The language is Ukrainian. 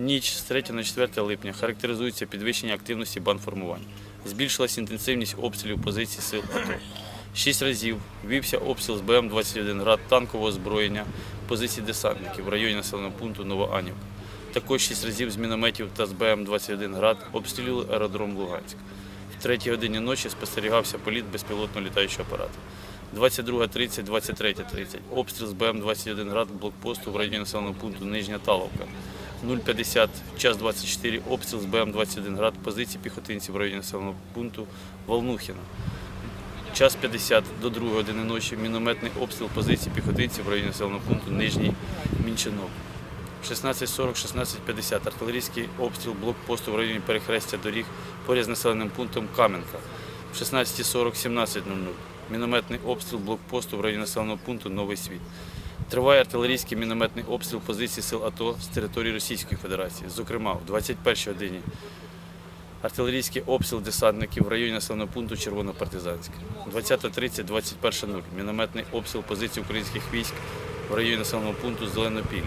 ніч з 3 на 4 липня характеризується підвищення активності бандформувань. Збільшилась інтенсивність обстрілів позицій сил АТО. Шість разів вівся обстріл з БМ-21 град танкового озброєння позицій десантників в районі населеного пункту Новоанівка. Також шість разів з мінометів та з БМ-21 град обстрілювали аеродром Луганськ. В третій годині ночі спостерігався політ безпілотного літаючого апарату. 22.30, 23.30. Обстріл з БМ-21 град блокпосту в районі населеного пункту Нижня Таловка. 0.50, час 24, обстріл з БМ-21 град позиції піхотинців в районі населеного пункту Волнухіна. Час 50 до 2 години ночі мінометний обстріл позицій піхотинців в районі населеного пункту Нижній Мінчинок. 16.40-16.50 артилерійський обстріл блокпосту в районі перехрестя доріг поряд з населеним пунктом Кам'янка. В 16.40-17.00 мінометний обстріл блокпосту в районі населеного пункту Новий Світ. Триває артилерійський мінометний обстріл позицій сил АТО з території Російської Федерації. Зокрема, в 21 годині артилерійський обстріл десантників в районі населеного пункту Червонопартизанське. 20.30-21.00 мінометний обстріл позицій українських військ в районі населеного пункту Зеленопілля.